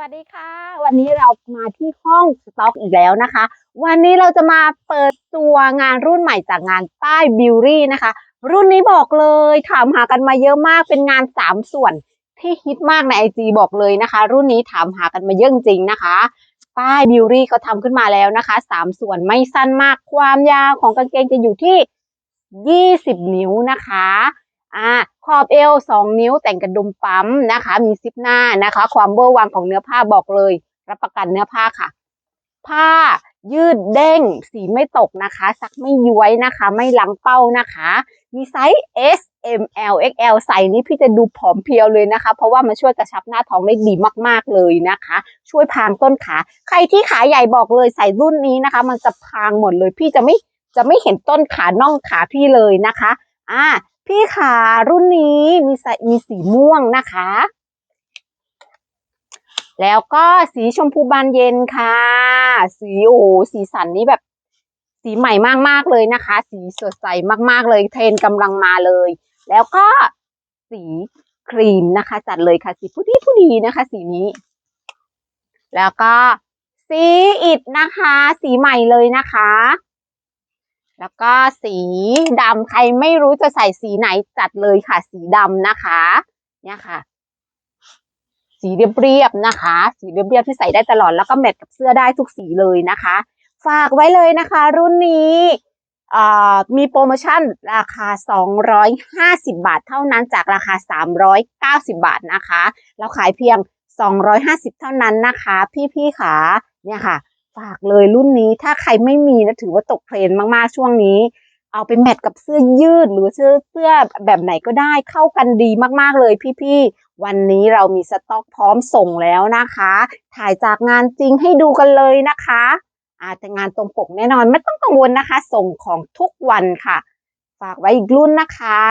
วัสดีค่ะ วันนี้เรามาที่ห้องสต็อกอีกแล้วนะคะ วันนี้เราจะมาเปิดตัวงานรุ่นใหม่จากงานป้บิวรี่นะคะ รุ่นนี้บอกเลยถามหากันมาเยอะมากเป็นงาน 3 ส่วนที่ฮิตมากในไอจีบอกเลยนะคะ รุ่นนี้ถามหากันมาเยอะจริงนะคะป้ายบิวรี่เขาทำขึ้นมาแล้วนะคะ 3 ส่วนไม่สั้นมากความยาวของกางเกงจะอยู่ที่ 20 นิ้วนะคะอ่า ขอบเอว2นิ้วแต่งกระดุมปั๊มนะคะ มีซิปหน้านะคะ ความเบอร์วังของเนื้อผ้าบอกเลย รับประกันเนื้อผ้าค่ะ ผ้ายืดเด้ง สีไม่ตกนะคะ ซักไม่ย้วยนะคะ ไม่ลังเป้านะคะ มีไซส์ S M L X L ใส่นี้พี่จะดูผอมเพรียวเลยนะคะ เพราะว่ามันช่วยกระชับหน้าท้องได้ดีมาก ๆ เลยนะคะ ช่วยพางต้นขา ใครที่ขาใหญ่บอกเลยใส่รุ่นนี้นะคะ มันจะพางหมดเลย พี่จะไม่จะไม่เห็นต้นขาน่องขาพี่เลยนะคะ อ่า พี่ขารุ่นนี้มีใส่มีสีม่วงนะคะ แล้วก็สีชมพูบานเย็นค่ะ สีโอ้สีสันนี้แบบ สีใหม่มากๆเลยนะคะ สีสดใสมากๆเลยเทรนกำลังมาเลย แล้วก็สีครีมนะคะ จัดเลยค่ะ สีผู้ดีผู้ดีนะคะ สีนี้ แล้วก็สีอิฐนะคะ สีใหม่เลยนะคะ แล้วก็สีดำใครไม่รู้จะใส่สีไหนจัดเลยค่ะ สีดำนะคะ เนี่ยค่ะ สีเรียบๆนะคะ สีเรียบๆที่ใส่ได้ตลอดแล้วก็แมทกับเสื้อได้ทุกสีเลยนะคะ ฝากไว้เลยนะคะ รุ่นนี้อ่ามีโปรโมชั่นราคา 250 บาท เท่านั้นจากราคา 390 บาทนะคะ เราขายเพียง 250 เท่านั้นนะคะ พี่ๆค่ะเนี่ยค่ะ ฝากเลยรุ่นนี้ถ้าใครไม่มีนะถือว่าตกเทรนด์มากๆช่วงนี้ เอาไปแมทกับเสื้อยืดหรือเสื้อเสื้อแบบไหนก็ได้เข้ากันดีมากๆเลยพี่ๆวันนี้เรามีสต็อกพร้อมส่งแล้วนะคะ ถ่ายจากงานจริงให้ดูกันเลยนะคะ อาจจะงานตรงปกแน่นอนไม่ต้องกังวลนะคะ ส่งของทุกวันค่ะ ฝากไว้อีกรุ่นนะคะ